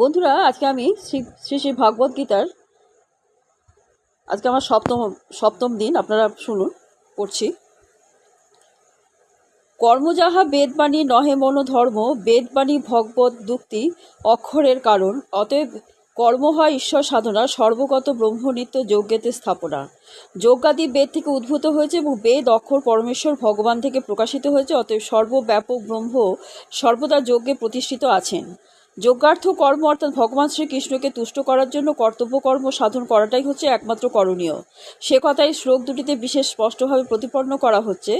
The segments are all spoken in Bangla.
বন্ধুরা, আজকে আমি শ্রী শ্রী শ্রী ভাগবত গীতার আজকে আমার সপ্তম সপ্তম দিন, আপনারা শুনুন, পড়ছি। কর্ম যাহা বেদবাণী নহে মন ধর্ম, বেদবাণী ভগবত দুক্তি অক্ষরের কারণ। অতএব কর্ম হয় ঈশ্বর সাধনা, সর্বগত ব্রহ্মনিত্য যজ্ঞেতে স্থাপনা। যজ্ঞাদি বেদ থেকে উদ্ভূত হয়েছে এবং বেদ, অক্ষর পরমেশ্বর ভগবান থেকে প্রকাশিত হয়েছে, অতএব সর্বব্যাপক ব্রহ্ম সর্বদা যজ্ঞে প্রতিষ্ঠিত আছেন। যজ্ঞার্থ কর্ম অর্থাৎ ভগবান শ্রীকৃষ্ণকে তুষ্ট করার জন্য কর্তব্য কর্ম সাধন করাটাই হচ্ছে একমাত্র করণীয়। সে কথাই শ্লোক দুটিতে বিশেষ স্পষ্টভাবে প্রতিপন্ন করা হচ্ছে।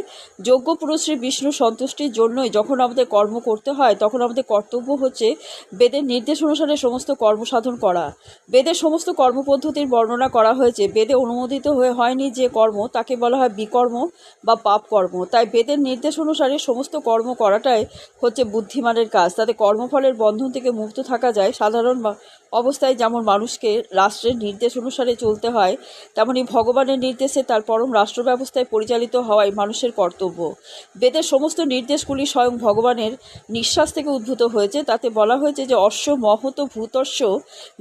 যজ্ঞ পুরুষ শ্রী বিষ্ণু সন্তুষ্টির জন্যই যখন আমাদের কর্ম করতে হয়, তখন আমাদের কর্তব্য হচ্ছে বেদের নির্দেশ অনুসারে সমস্ত কর্ম সাধন করা। বেদের সমস্ত কর্মপদ্ধতির বর্ণনা করা হয়েছে। বেদে অনুমোদিত হয়ে হয়নি যে কর্ম, তাকে বলা হয় বিকর্ম বা পাপ কর্ম তাই বেদের নির্দেশ অনুসারে সমস্ত কর্ম করাটাই হচ্ছে বুদ্ধিমানের কাজ। তাতে কর্মফলের বন্ধন থেকে মুক্ত থাকা যায়। সাধারণ অবস্থায় যেমন মানুষকে রাষ্ট্রের নির্দেশ অনুসারে চলতে হয়, তেমনি ভগবানের নির্দেশে তার পরম রাষ্ট্র ব্যবস্থায় পরিচালিত হওয়াই মানুষের কর্তব্য। বেদের সমস্ত নির্দেশগুলি স্বয়ং ভগবানের নিঃশ্বাস থেকে উদ্ভূত হয়েছে। তাতে বলা হয়েছে যে, অশ্ব মহত ভূতস্য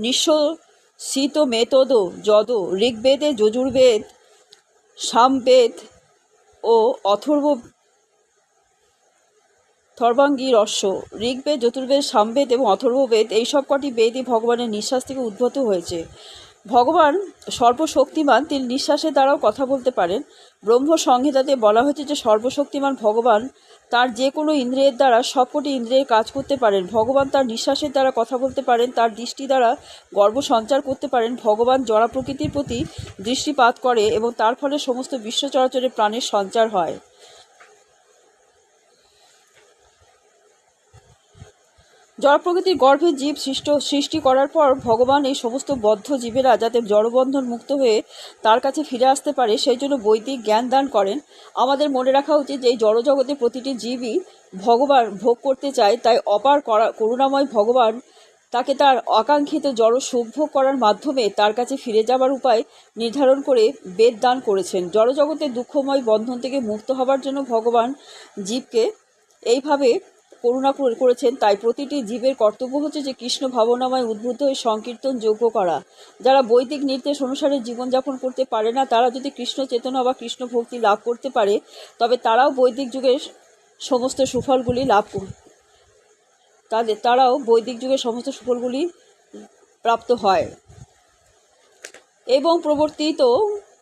নিঃস্ব শীত মেতদ যদ ঋগ্বেদে যজুর্বেদ, সামবেদ ও অথর্ব থর্বাঙ্গী রস্য ঋগ্বেদ যতুর্বেদ সামবেদ এবং অথর্ববেদ, এই সব কটি বেদই ভগবানের নিঃশ্বাস থেকে উদ্ভূত হয়েছে। ভগবান সর্বশক্তিমান, তিনি নিঃশ্বাসের দ্বারাও কথা বলতে পারেন। ব্রহ্ম সংহিতাতে বলা হয়েছে যে, সর্বশক্তিমান ভগবান তার যে কোনো ইন্দ্রিয়ের দ্বারা সবকটি ইন্দ্রিয়ের কাজ করতে পারেন। ভগবান তার নিঃশ্বাসের দ্বারা কথা বলতে পারেন, তার দৃষ্টি দ্বারা গর্ব সঞ্চার করতে পারেন। ভগবান জড়া প্রকৃতির প্রতি দৃষ্টিপাত করে এবং তার ফলে সমস্ত বিশ্ব চরাচরে প্রাণের সঞ্চার হয়। জড় প্রকৃতির গর্ভে জীব সৃষ্ট, সৃষ্টি করার পর ভগবান এই সমস্ত বদ্ধ জীবেরা যাতে জড়বন্ধন মুক্ত হয়ে তার কাছে ফিরে আসতে পারে, সেই জন্য বৈদিক জ্ঞান দান করেন। আমাদের মনে রাখা উচিত যে এই জড়জগতে প্রতিটি জীবই ভগবান ভোগ করতে চায়, তাই অপার করা, করুণাময় ভগবান তাকে তার আকাঙ্ক্ষিত জড় সুভোগ করার মাধ্যমে তার কাছে ফিরে যাবার উপায় নির্ধারণ করে বেদ দান করেছেন। জড়জগতের দুঃখময় বন্ধন থেকে মুক্ত হবার জন্য ভগবান জীবকে এইভাবে করুণা করে- করেছেন, তাই প্রতিটি জীবের কর্তব্য হচ্ছে যে কৃষ্ণ ভাবনাময় উদ্বুদ্ধ হয়ে সংকীর্তন যোগ্য করা। যারা বৈদিক নির্দেশ অনুসারে জীবনযাপন করতে পারে না, তারা যদি কৃষ্ণ চেতনা বা কৃষ্ণ ভক্তি লাভ করতে পারে, তবে তারাও বৈদিক যুগের সমস্ত সুফলগুলি লাভ কর- তাদের তারাও বৈদিক যুগের সমস্ত সুফলগুলি প্রাপ্ত হয়। এবং প্রবর্তিত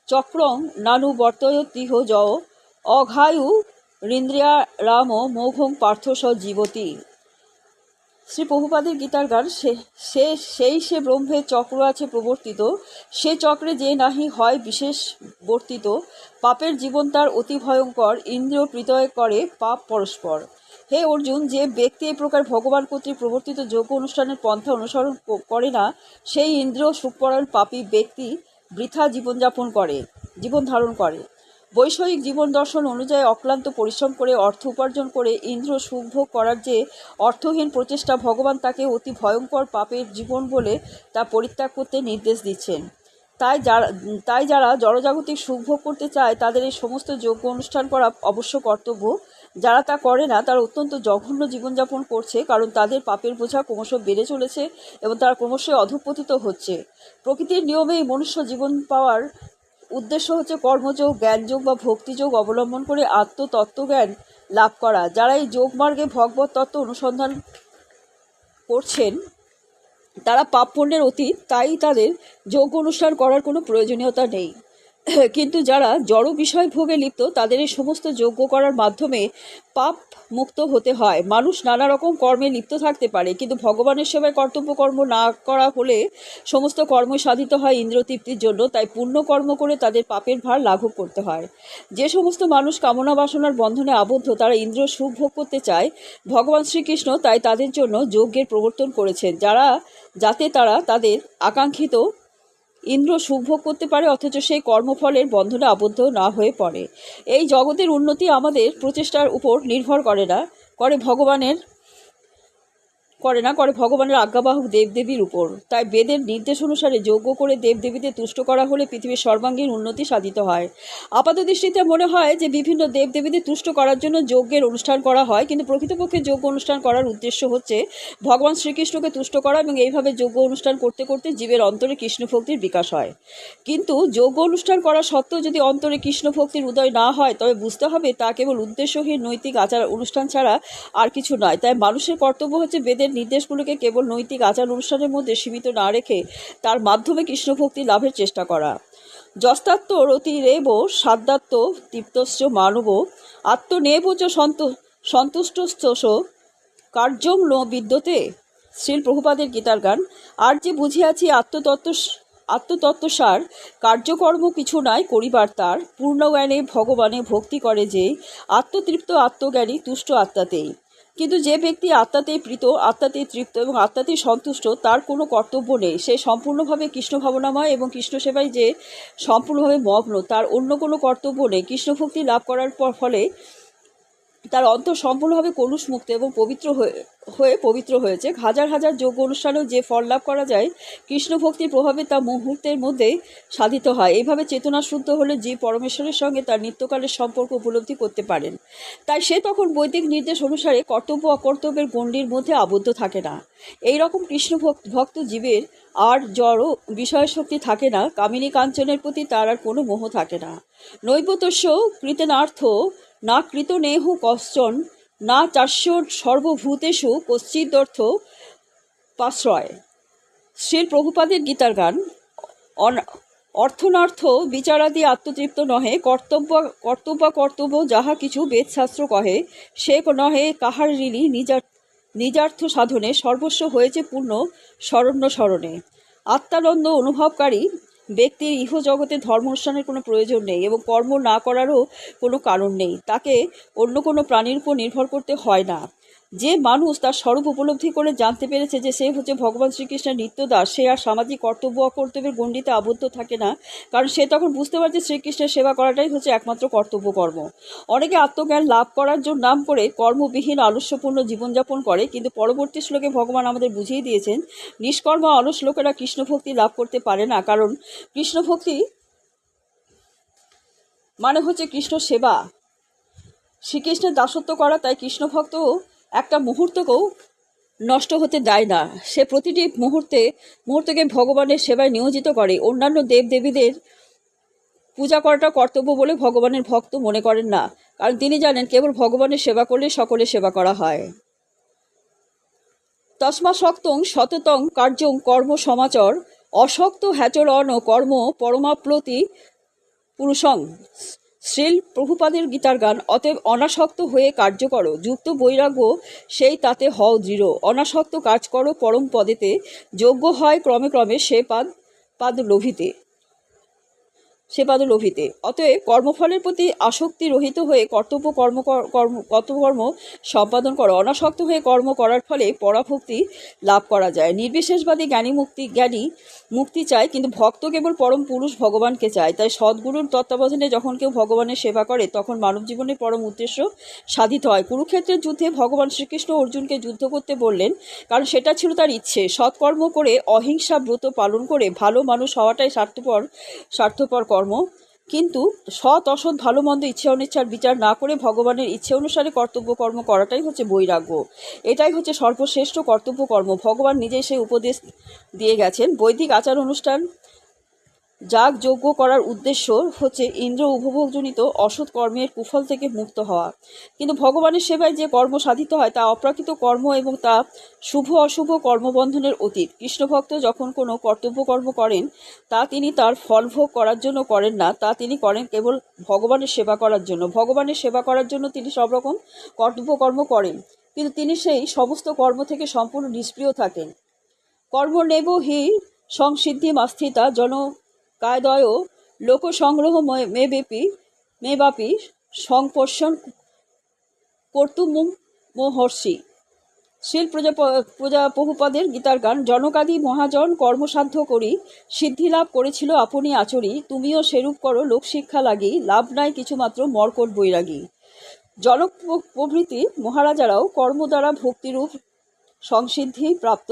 চক্রং নানু বর্তয় বর্তয়তিহ জ অঘায়ু রিন্দ্রিয়া রাম মোঘং পার্থ স জীবতী। শ্রী প্রভুপাদের গীতার গান, সে সে, সেই সে ব্রহ্মের চক্র আছে প্রবর্তিত, সে চক্রে যে নাহি হয় বিশেষ বর্তিত, পাপের জীবন তার অতি ভয়ঙ্কর, ইন্দ্রিয় প্রীতয় করে পাপ পরস্পর। হে অর্জুন, যে ব্যক্তি এই প্রকার ভগবান কর্তৃক প্রবর্তিত যোগ্য অনুষ্ঠানের পন্থা অনুসরণ করে না, সেই ইন্দ্রিয় সুখপরায়ণ পাপী ব্যক্তি বৃথা জীবনযাপন করে, জীবন ধারণ করে। বৈষয়িক জীবন দর্শন অনুযায়ী অক্লান্ত পরিশ্রম করে অর্থ উপার্জন করে ইন্দ্র সুখভোগ করার যে অর্থহীন প্রচেষ্টা ভগবান তাকে অতি ভয়ঙ্কর পাপের জীবন বলে তা পরিত্যাগ করতে নির্দেশ দিচ্ছেন। তাই যারা তাই যারা জড়জাগতিক সুখভোগ করতে চায়, তাদের এই সমস্ত যোগ্য অনুষ্ঠান করা অবশ্য কর্তব্য। যারা তা করে না, তারা অত্যন্ত জঘন্য জীবনযাপন করছে, কারণ তাদের পাপের বোঝা ক্রমশ বেড়ে চলেছে এবং তারা ক্রমশই অধঃপতিত হচ্ছে। প্রকৃতির নিয়মেই মনুষ্য জীবন পাওয়ার উদ্দেশ্য হচ্ছে কর্মযোগ, জ্ঞানযোগ বা ভক্তিযোগ অবলম্বন করে আত্মতত্ত্বজ্ঞান লাভ করা। যারা এই যোগমার্গে ভগবত তত্ত্ব অনুসন্ধান করছেন, তারা পাপ পুণ্যের অতীত, তাই তাদের যোগ অনুষ্ঠান করার কোনো প্রয়োজনীয়তা নেই। কিন্তু যারা জড় বিষয় ভোগে লিপ্ত, তাদের এই সমস্ত যোগ্য করার মাধ্যমে পাপ মুক্ত হতে হয়। মানুষ নানা রকম কর্মে লিপ্ত থাকতে পারে, কিন্তু ভগবানের সেবায় কর্তব্য কর্ম না করা হলে সমস্ত কর্ম সাধিত হয় ইন্দ্রতৃপ্তির জন্য, তাই পুণ্য কর্ম করে তাদের পাপের ভার লাঘব করতে হয়। যে সমস্ত মানুষ কামনা বাসনার বন্ধনে আবদ্ধ, তারা ইন্দ্র সুখ ভোগ করতে চায়। ভগবান শ্রীকৃষ্ণ তাই তাদের জন্য যজ্ঞের প্রবর্তন করেছেন, যারা, যাতে তারা তাদের আকাঙ্ক্ষিত ইন্দ্র সুভোগ করতে পারে, অথচ সেই কর্মফলের বন্ধনে আবদ্ধ না হয়ে পড়ে। এই জগতের উন্নতি আমাদের প্রচেষ্টার উপর নির্ভর করে না, করে ভগবানের করে না, করে ভগবানের আজ্ঞাবাহক দেবদেবীর উপর। তাই বেদের নির্দেশ অনুসারে যজ্ঞ করে দেবদেবীদের তুষ্ট করা হলে পৃথিবীর সর্বাঙ্গীন উন্নতি সাধিত হয়। আপাত দৃষ্টিতে মনে হয় যে বিভিন্ন দেবদেবীদের তুষ্ট করার জন্য যজ্ঞের অনুষ্ঠান করা হয়, কিন্তু প্রকৃতপক্ষে যজ্ঞ অনুষ্ঠান করার উদ্দেশ্য হচ্ছে ভগবান শ্রীকৃষ্ণকে তুষ্ট করা এবং এইভাবে যজ্ঞ অনুষ্ঠান করতে করতে জীবের অন্তরে কৃষ্ণ ভক্তির বিকাশ হয়। কিন্তু যজ্ঞ অনুষ্ঠান করা সত্ত্বেও যদি অন্তরে কৃষ্ণ ভক্তির উদয় না হয়, তবে বুঝতে হবে তা কেবল উদ্দেশ্যহীন নৈতিক আচার অনুষ্ঠান ছাড়া আর কিছু নয়। তাই মানুষের কর্তব্য হচ্ছে বেদের নির্দেশগুলোকে কেবল নৈতিক আচার অনুষ্ঠানের মধ্যে সীমিত না রেখে তার মাধ্যমে কৃষ্ণভক্তি লাভের চেষ্টা করা। যস্তাত্ম রতিরেব সাদ্দাত্ম তৃপ্তশ্চ মানব আত্মনেব চ সন্ত সন্তুষ্টস্তস কার্যম লো বিদ্যতে। শ্রীল প্রভুপাদের গীতার গান, আর যে বুঝিয়াছি আত্মতত্ত্ব আত্মতত্ত্বসার, কার্যকর্ম কিছু নাই করিবার তার। পূর্ণজ্ঞানে ভগবানে ভক্তি করে যে, আত্মতৃপ্ত আত্মজ্ঞানী তুষ্ট আত্মাতেই। কিন্তু যে ব্যক্তি আত্মাতেই প্রীত আত্মাতেই তৃপ্ত এবং আত্মাতেই সন্তুষ্ট, তার কোনো কর্তব্য নেই। সে সম্পূর্ণভাবে কৃষ্ণ ভাবনাময় এবং কৃষ্ণ সেবায় যে সম্পূর্ণভাবে মগ্ন, তার অন্য কোনো কর্তব্য নেই। কৃষ্ণভক্তি লাভ করার পর ফলে তার অন্তর সম্পূর্ণভাবে কলুষ মুক্ত এবং পবিত্র হয়ে হয়ে পবিত্র হয়েছে। হাজার হাজার যোগ্য অনুষ্ঠানেও যে ফল লাভ করা যায় কৃষ্ণ ভক্তির প্রভাবে তা মুহূর্তের মধ্যেই সাধিত হয়। এইভাবে চেতনা শুদ্ধ হলে যে পরমেশ্বরের সঙ্গে তার নিত্যকালের সম্পর্ক উপলব্ধি করতে পারেন। তাই সে তখন বৈদিক নির্দেশ অনুসারে কর্তব্য অকর্তব্যের গণ্ডির মধ্যে আবদ্ধ থাকে না। এই রকম কৃষ্ণ ভক্ত ভক্ত জীবের আর জড় বিষয় শক্তি থাকে না। কামিনী কাঞ্চনের প্রতি তার আর কোনো মোহ থাকে না। নৈবতস্য কৃতেনার্থ না কৃতনেহ কশ্চন, না চাস্য সর্বভূতেষু কশ্চিদর্থ পাশ্রয়। শ্রীল প্রভুপাদের গীতার গান অর্থনার্থ বিচারাদি আত্মতৃপ্ত নহে, কর্তব্য কর্তব্য কর্তব্য যাহা কিছু বেদশাস্ত্র কহে, সে নহে কাহার ঋণী নিজার, নিজার্থ সাধনে সর্বস্ব হয়েছে পূর্ণ শরণ্য স্মরণে আত্মানন্দ অনুভবকারী ব্যক্তির ইহ জগতে ধর্ম অনুষ্ঠানের কোনো প্রয়োজন নেই এবং কর্ম না করারও কোনো কারণ নেই। তাকে অন্য কোনো প্রাণীর উপর নির্ভর করতে হয় না। যে মানুষ তার স্বরূপ উপলব্ধি করে জানতে পেরেছে যে সে হচ্ছে ভগবান শ্রীকৃষ্ণের নিত্যদাস, সে আর সামাজিক কর্তব্য অকর্তব্যের গণ্ডিতে আবদ্ধ থাকে না, কারণ সে তখন বুঝতে পারছে শ্রীকৃষ্ণের সেবা করাটাই হচ্ছে একমাত্র কর্তব্য কর্ম অনেকে আত্মজ্ঞান লাভ করার জন্য নাম করে কর্মবিহীন আলস্যপূর্ণ জীবনযাপন করে, কিন্তু পরবর্তী শ্লোকে ভগবান আমাদের বুঝিয়ে দিয়েছেন, নিষ্কর্ম অলস লোকেরা কৃষ্ণ ভক্তি লাভ করতে পারে না, কারণ কৃষ্ণভক্তি মানে হচ্ছে কৃষ্ণ সেবা শ্রীকৃষ্ণের দাসত্ব করা, তাই কৃষ্ণ ভক্ত একটা মুহূর্তকেও নষ্ট হতে দেয় না। সে প্রতিটি মুহূর্তে, মুহূর্তকে ভগবানের সেবায় নিয়োজিত করে। অন্যান্য দেবদেবীদের পূজা করাটা কর্তব্য বলে ভগবানের ভক্ত মনে করেন না। কারণ তিনি জানেন, কেবল ভগবানের সেবা করলে সকলে সেবা করা হয়। তসমা শক্তং সততং কার্যং কর্ম সমাচর, অশক্ত হ্যাচরণ কর্ম পরমাপ্লতি পুরুষং। শ্রীল প্রভুপাদের গীতার গান অতএব অনাসক্ত হয়ে কার্য করো, যুক্ত বৈরাগ্য সেই তাতে হও দৃঢ়। অনাসক্ত কাজ করো পরম পদেতে, যোগ্য হয় ক্রমে ক্রমে সে পাদ পাদ লোভিতে। সে পাদ লোভিতে অতএব কর্মফলের প্রতি আসক্তি রহিত হয়ে কর্তব্য কর্ম কর- কর্ম কর্তব্যকর্ম সম্পাদন করো। অনাসক্ত হয়ে কর্ম করার ফলে পরাভক্তি লাভ করা যায়। নির্বিশেষবাদী জ্ঞানী মুক্তি জ্ঞানী মুক্তি চায়, কিন্তু ভক্ত কেবল পরম পুরুষ ভগবানকে চায়। তাই সদ্গুরুর তত্ত্বাবধানে যখন কেউ ভগবানের সেবা করে, তখন মানব জীবনের পরম উদ্দেশ্য সাধিত হয়। কুরুক্ষেত্রের যুদ্ধে ভগবান শ্রীকৃষ্ণ অর্জুনকে যুদ্ধ করতে বললেন, কারণ সেটা ছিল তার ইচ্ছে। সৎকর্ম করে অহিংসা ব্রত পালন করে ভালো মানুষ হওয়াটাই স্বার্থপর স্বার্থপর কর্ম। কিন্তু সৎ, অসৎ, ভালো, মন্দ, ইচ্ছে, অনিচ্ছার বিচার না করে ভগবানের ইচ্ছে অনুসারে কর্তব্য কর্ম করাটাই হচ্ছে বৈরাগ্য। এটাই হচ্ছে সর্বশ্রেষ্ঠ কর্তব্য কর্ম। ভগবান নিজেই সেই উপদেশ দিয়ে গেছেন। বৈদিক আচার অনুষ্ঠান যাগ যজ্ঞ করার উদ্দেশ্য হচ্ছে ইন্দ্র উপভোগজনিত অসৎ কর্মের কুফল থেকে মুক্ত হওয়া। কিন্তু ভগবানের সেবায় যে কর্ম সাধিত হয় তা অপ্রাকৃত কর্ম এবং তা শুভ অশুভ কর্মবন্ধনের অতীত। কৃষ্ণভক্ত যখন কোনো কর্তব্য কর্ম করেন, তা তিনি তার ফল ভোগ করার জন্য করেন না, তা তিনি করেন কেবল ভগবানের সেবা করার জন্য। ভগবানের সেবা করার জন্য তিনি সব রকম কর্তব্য কর্ম করেন, কিন্তু তিনি সেই সমস্ত কর্ম থেকে সম্পূর্ণ নিষ্ক্রিয় থাকেন। কর্ম নেব হি সংসিদ্ধি মাস্থিতা জন কায়দয় লোকসংগ্রহ মেবেপি, মেবাপি সংপোষণ কর্তুমুম মহর্ষি শিল প্রজা প্রজা বহুপদের গীতার গান, জনকাদি মহাজন কর্মসাধ্য করি, সিদ্ধি লাভ করেছিল আপনি আচরি, তুমিও সেরূপ করো, লোকশিক্ষা লাগি, লাভ নাই কিছুমাত্র মর্কট বৈরাগী। জনক প্রভৃতি মহারাজারাও কর্ম দ্বারা ভক্তিরূপ সংসিদ্ধি প্রাপ্ত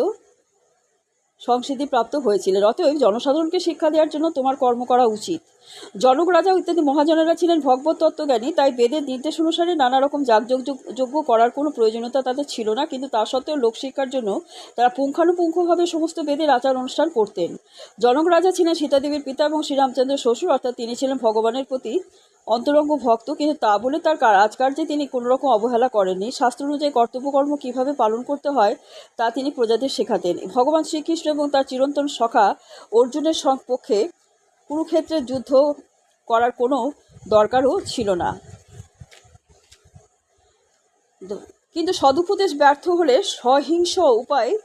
সংসিদ্ধি প্রাপ্ত হয়েছিলেন। অতএব জনসাধারণকে শিক্ষা দেওয়ার জন্য তোমার কর্ম করা উচিত। জনক রাজা ইত্যাদি মহাজনেরা ছিলেন ভগবত তত্ত্বজ্ঞানী, তাই বেদের নির্দেশ অনুসারে নানা রকম যাগযজ্ঞ করার কোনো প্রয়োজনীয়তা তাদের ছিল না, কিন্তু তা সত্ত্বেও লোকশিক্ষার জন্য তারা পুঙ্খানুপুঙ্খভাবে সমস্ত বেদের আচার অনুষ্ঠান করতেন। জনক রাজা ছিলেন সীতাদেবীর পিতা এবং শ্রীরামচন্দ্রের শ্বশুর, অর্থাৎ তিনি ছিলেন ভগবানের প্রতি অন্তরঙ্গ ভক্ত, কিন্তু তা বলে তার কার- রাজকার্যে তিনি কোনো রকম অবহেলা করেননি। শাস্ত্র অনুযায়ী কর্তব্যকর্ম কীভাবে পালন করতে হয়, তা তিনি প্রজাদের শেখাতেন। ভগবান শ্রীকৃষ্ণ এবং তার চিরন্তন সখা অর্জুনের পক্ষে কুরুক্ষেত্রে যুদ্ধ করার কোনো দরকারও ছিল না। কিন্তু সদুপদেশ ব্যর্থ হলে সহিংস উপায়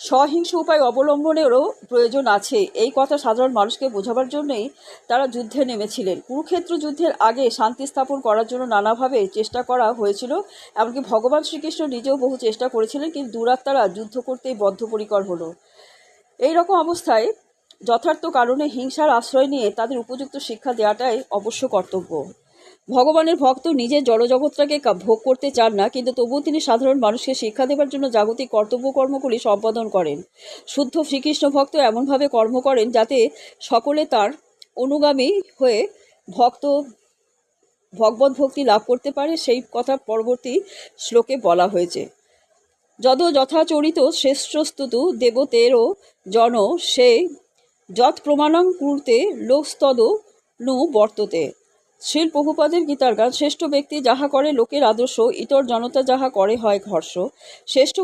সহিংস উপায় অবলম্বনেরও প্রয়োজন আছে। এই কথা সাধারণ মানুষকে বোঝাবার জন্যই তারা যুদ্ধে নেমেছিলেন। কুরুক্ষেত্র যুদ্ধের আগে শান্তি স্থাপন করার জন্য নানাভাবে চেষ্টা করা হয়েছিল, এমনকি ভগবান শ্রীকৃষ্ণ নিজেও বহু চেষ্টা করেছিলেন, কিন্তু দুরাত্মারা যুদ্ধ করতেই বদ্ধপরিকর হলো। এই রকম অবস্থায় যথার্থ কারণে হিংসার আশ্রয় নিয়ে তাদের উপযুক্ত শিক্ষা দেওয়াটাই অবশ্য কর্তব্য। ভগবানের ভক্ত নিজের জড়জগৎটাকে ভোগ করতে চান না, কিন্তু তবুও তিনি সাধারণ মানুষকে শিক্ষা দেবার জন্য জাগতিক কর্তব্যকর্মগুলি সম্পাদন করেন। শুদ্ধ শ্রীকৃষ্ণ ভক্ত এমনভাবে কর্ম করেন যাতে সকলে তার অনুগামী হয়ে ভক্ত, ভগবত ভক্তি লাভ করতে পারে, সেই কথা পরবর্তী শ্লোকে বলা হয়েছে। যদ যথাচরিত শ্রেষ্ঠস্তুতু দেবতেরও জন সে যৎ প্রমাণং কুরতে লোকস্তদ নু বর্ততে। শ্রীল প্রভুপাদের গীতার গান, শ্রেষ্ঠ ব্যক্তি যাহা করে লোকের আদর্শ, ইতর জনতা যাহা করে হয় ঘর্ষ। শ্রেষ্ঠ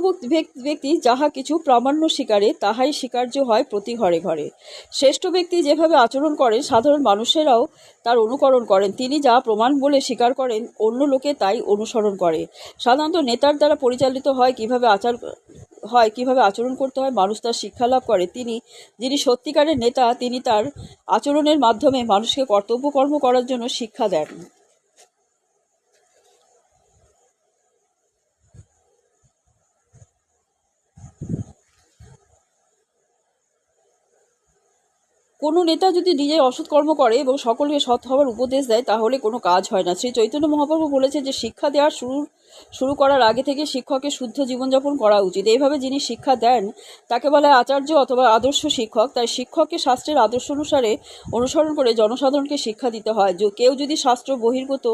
ব্যক্তি যাহা কিছু প্রামাণ্য স্বীকারে তাহাই স্বীকার্য হয় প্রতি ঘরে ঘরে। শ্রেষ্ঠ ব্যক্তি যেভাবে আচরণ করেন, সাধারণ মানুষেরাও তার অনুকরণ করেন। তিনি যা প্রমাণ বলে স্বীকার করেন, অন্য লোকে তাই অনুসরণ করে। সাধারণত নেতার দ্বারা পরিচালিত হয় কীভাবে আচার হয়, কীভাবে আচরণ করতে হয়, মানুষ তার শিক্ষা লাভ করে। তিনি, যিনি সত্যিকারের নেতা, তিনি তার আচরণের মাধ্যমে মানুষকে কর্তব্য কর্ম করার জন্য শিক্ষা দেন। কোনো নেতা যদি নিজের অসৎ কর্ম করে এবং সকলকে সৎ হওয়ার উপদেশ দেয়, তাহলে কোনো কাজ হয় না। শ্রী চৈতন্য মহাপ্রভু বলেছে যে, শিক্ষা দেওয়ার শুরু শুরু করার আগে থেকে শিক্ষকের শুদ্ধ জীবনযাপন করা উচিত। এইভাবে যিনি শিক্ষা দেন, তাকে বলা আচার্য অথবা আদর্শ শিক্ষক। তাই শিক্ষককে শাস্ত্রের আদর্শ অনুসারে অনুসরণ করে জনসাধারণকে শিক্ষা দিতে হয়। কেউ যদি শাস্ত্র বহির্ভূত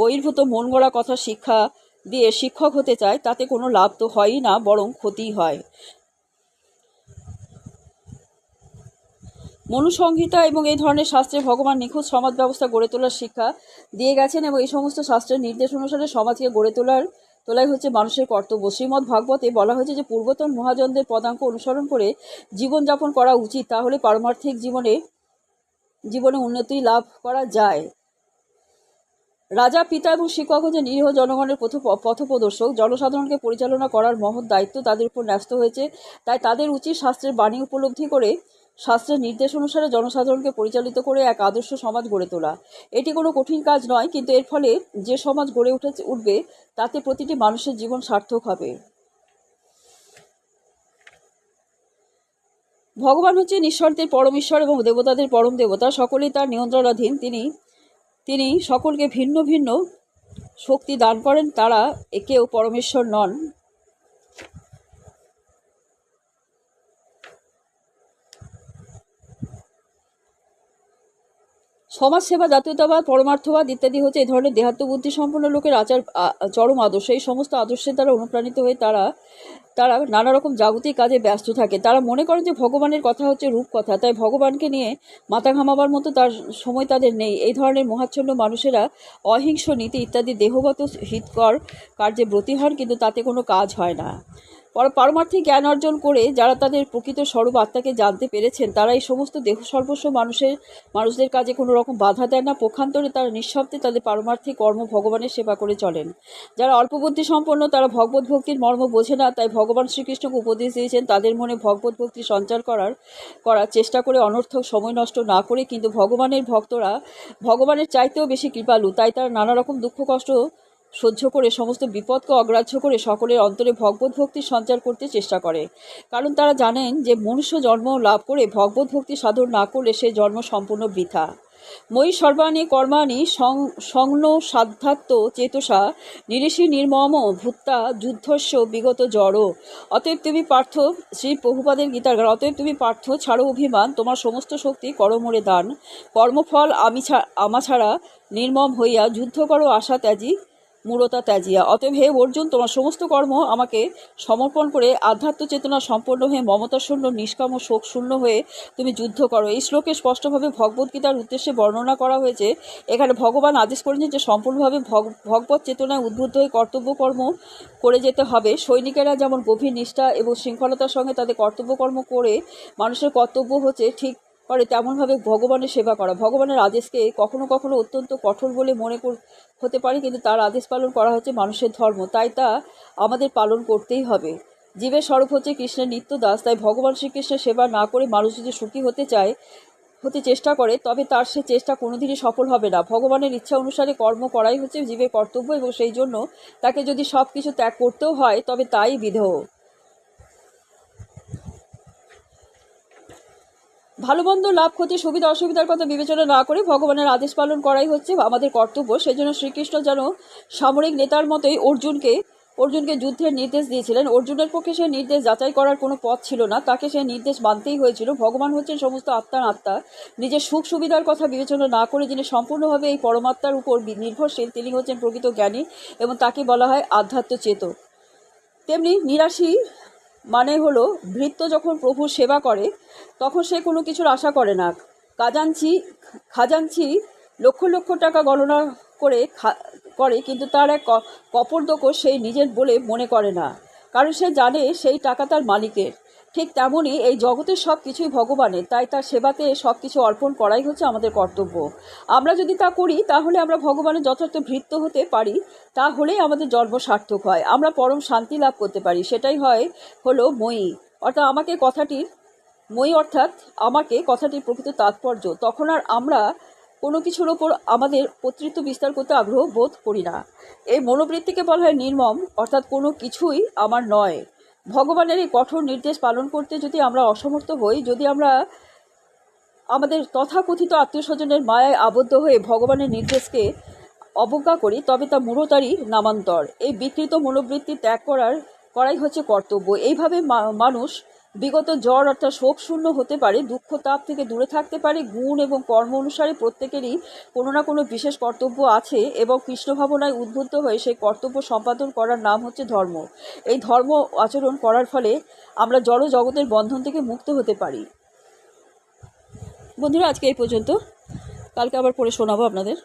বহির্ভূত মন গড়া কথা শিক্ষা দিয়ে শিক্ষক হতে চায়, তাতে কোনো লাভ তো হয়ই না, বরং ক্ষতিই হয়। মনুসংহিতা এবং এই ধরনের শাস্ত্রে ভগবান নিখুঁত সমাজ ব্যবস্থা গড়ে তোলার শিক্ষা দিয়ে গেছেন এবং এই সমস্ত শাস্ত্রের নির্দেশ অনুসারে সমাজকে গড়ে তোলার, তোলাই হচ্ছে মানুষের কর্তব্য। শ্রীমদ্ ভাগবতে বলা হয়েছে যে, পূর্বতন মহাজনদের পদাঙ্ক অনুসরণ করে জীবনযাপন করা উচিত, তাহলে পারমার্থিক জীবনে জীবনে উন্নতি লাভ করা যায়। রাজা, পিতা এবং শিক্ষক হচ্ছে নিরীহ জনগণের পথ, পথপ্রদর্শক। জনসাধারণকে পরিচালনা করার মহৎ দায়িত্ব তাদের উপর ন্যস্ত হয়েছে। তাই তাদের উচিত শাস্ত্রের বাণী উপলব্ধি করে শাস্ত্রের নির্দেশ অনুসারে জনসাধারণকে পরিচালিত করে এক আদর্শ সমাজ গড়ে তোলা। এটি কোনো কঠিন কাজ নয়, কিন্তু এর ফলে যে সমাজ গড়ে উঠে উঠবে, তাতে প্রতিটি মানুষের জীবন সার্থক হবে। ভগবান হচ্ছে ঈশ্বরদের পরম ঈশ্বর এবং দেবতাদের পরম দেবতা। সকলেই তার নিয়ন্ত্রণাধীন। তিনি তিনি সকলকে ভিন্ন ভিন্ন শক্তি দান করেন। তারা একেও পরমেশ্বর নন। সমাজসেবা, জাতীয়তাবাদ, পরমার্থবাদ ইত্যাদি হচ্ছে এই ধরনের দেহাত্ম বুদ্ধি সম্পন্ন লোকের আচার চরম আদর্শ। এই সমস্ত আদর্শের দ্বারা অনুপ্রাণিত হয়ে তারা তারা নানা রকম জাগতিক কাজে ব্যস্ত থাকে। তারা মনে করেন যে ভগবানের কথা হচ্ছে রূপকথা, তাই ভগবানকে নিয়ে মাথা ঘামাবার মতো তার সময় তাদের নেই। এই ধরনের মহাচ্ছন্ন মানুষেরা অহিংস নীতি ইত্যাদি দেহগত হিতকর কার্যে ব্রতী হন, কিন্তু তাতে কোনো কাজ হয় না। পারমার্থিক জ্ঞান অর্জন করে যারা তাদের প্রকৃত স্বরূপ আত্মাকে জানতে পেরেছেন, তারা এই সমস্ত দেহ সর্বস্ব মানুষের, মানুষদের কাজে কোনো রকম বাধা দেন না। পক্ষান্তরে তারা নিঃশব্দে তাদের পারমার্থিক কর্ম ভগবানের সেবা করে চলেন। যারা অল্প বুদ্ধি সম্পন্ন, তারা ভগবত ভক্তির মর্ম বোঝে না, তাই ভগবান শ্রীকৃষ্ণকে উপদেশ দিয়েছেন, তাদের মনে ভগবত ভক্তি সঞ্চার করার করার চেষ্টা করে অনর্থক সময় নষ্ট না করে, কিন্তু ভগবানের ভক্তরা, ভগবানের চাইতেও বেশি কৃপালু, তাই তারা নানা রকম দুঃখ কষ্ট সহ্য করে সমস্ত বিপদকে অগ্রাহ্য করে সকলের অন্তরে ভগবত ভক্তির সঞ্চার করতে চেষ্টা করে। কারণ তারা জানেন যে মনুষ্য জন্ম লাভ করে ভগবত ভক্তি সাধন না করলে সে জন্ম সম্পূর্ণ বৃথা। মই সর্বাণী কর্মাণি সং- সংন সাধ্যাত্ম চেতসা নিরেশি নির্মম ভূত্তা যুদ্ধস্য বিগত জড়। অতএব তুমি পার্থ শ্রী প্রভুপাদের গীতার গান, অতএব তুমি পার্থ ছাড়ো অভিমান তোমার সমস্ত শক্তি করমরে দান। কর্মফল আমি ছা- আমা ছাড়া নির্মম হইয়া যুদ্ধ করো আশা ত্যাজি মূরতা ত্যাজিয়া। অতএব হে অর্জুন, তোমার সমস্ত কর্ম আমাকে সমর্পণ করে আধ্যাত্ম চেতনা সম্পন্ন হয়ে মমতা শূন্য নিষ্কাম শোক শূন্য হয়ে তুমি যুদ্ধ করো। এই শ্লোকে স্পষ্টভাবে ভগবদ্গীতার উদ্দেশ্যে বর্ণনা করা হয়েছে, এখানে ভগবান আদেশ করেছেন যে সম্পূর্ণভাবে ভগ- ভগবত চেতনায় উদ্বুদ্ধ হয়ে কর্তব্য কর্ম করে যেতে হবে। সৈনিকেরা যেমন গভীর নিষ্ঠা এবং শৃঙ্খলতার সঙ্গে তাদের কর্তব্য কর্ম করে মানুষের কর্তব্য হচ্ছে ঠিক করে তেমনভাবে ভগবানের সেবা করা। ভগবানের আদেশকে কখনো কখনো অত্যন্ত কঠোর বলে মনে হতে পারে, কিন্তু তার আদেশ পালন করা হচ্ছে মানুষের ধর্ম। তাই তা আমাদের পালন করতেই হবে। জীবের স্বরূপ হচ্ছে কৃষ্ণের নিত্য দাস তাই ভগবান শ্রীকৃষ্ণের সেবা না করে মানুষ যদি সুখী হতে চায়, হতে চেষ্টা করে, তবে তার সে চেষ্টা কোনোদিনই সফল হবে না। ভগবানের ইচ্ছা অনুসারে কর্ম করাই হচ্ছে জীবের কর্তব্য এবং সেই জন্য তাকে যদি সব কিছু ত্যাগ করতেও হয়, তবে তাই বিধেয়। ভালো মন্দ লাভ ক্ষতি, সুবিধা অসুবিধার কথা বিবেচনা না করে ভগবানের আদেশ পালন করাই হচ্ছে আমাদের কর্তব্য। সেজন্য শ্রীকৃষ্ণ যেন সামরিক নেতার মতোই অর্জুনকে অর্জুনকে যুদ্ধের নির্দেশ দিয়েছিলেন। অর্জুনের পক্ষে সে নির্দেশ যাচাই করার কোনো পথ ছিল না। তাকে সে নির্দেশ মানতেই হয়েছিল। ভগবান হচ্ছেন সমস্ত আত্মার আত্মা। নিজের সুখ সুবিধার কথা বিবেচনা না করে যিনি সম্পূর্ণভাবে এই পরমাত্মার উপর নির্ভরশীল, তিনি হচ্ছেন প্রকৃত জ্ঞানী এবং তাকে বলা হয় আধ্যাত্ম চেতক তেমনি নিরাশী মানে হলো, ভৃত্য যখন প্রভুর সেবা করে, তখন সে কোনো কিছুর আশা করে না। খাজাঞ্চি খাজাঞ্চি লক্ষ লক্ষ টাকা গণনা করে করে, কিন্তু তার এক কপর দোকো সেই নিজের বলে মনে করে না। কারণ সে জানে সেই টাকা তার মালিকের। ঠিক তেমনই এই জগতের সব কিছুই ভগবানের, তাই তার সেবাতে সব কিছু অর্পণ করাই হচ্ছে আমাদের কর্তব্য। আমরা যদি তা করি, তাহলে আমরা ভগবানের যথার্থ ভৃত্য হতে পারি, তাহলেই আমাদের জন্ম সার্থক হয়, আমরা পরম শান্তি লাভ করতে পারি। সেটাই হয় হলো মই। অর্থাৎ আমাকে কথাটির, মই অর্থাৎ আমাকে কথাটির প্রকৃত তাৎপর্য। তখন আর আমরা কোনো কিছুর ওপর আমাদের কর্তৃত্ব বিস্তার করতে আগ্রহ বোধ করি না। এই মনোবৃত্তিকে বলা হয় নির্মম, অর্থাৎ কোনো কিছুই আমার নয়। ভগবানের এই কঠোর নির্দেশ পালন করতে যদি আমরা অসমর্থ হই, যদি আমরা আমাদের তথাকথিত আত্মীয় স্বজনের মায়ায় আবদ্ধ হয়ে ভগবানের নির্দেশকে অবজ্ঞা করি, তবে তা মূঢ়তারই নামান্তর। এই বিকৃত মনোবৃত্তি ত্যাগ করার, করাই হচ্ছে কর্তব্য। এইভাবে মানুষ বিগত জ্বর অর্থাৎ শোক শূন্য হতে পারে, দুঃখ তাপ থেকে দূরে থাকতে পারে, গুণ এবং কর্ম অনুসারে প্রত্যেকেরই কোনো না কোনো বিশেষ কর্তব্য আছে এবং কৃষ্ণ ভাবনায় উদ্বুদ্ধ হয়ে সেই কর্তব্য সম্পাদন করার নাম হচ্ছে ধর্ম। এই ধর্ম আচরণ করার ফলে আমরা জড় জগতের বন্ধন থেকে মুক্ত হতে পারি। বন্ধুরা, আজকে এই পর্যন্ত। কালকে আবার পড়ে শোনাবো আপনাদের।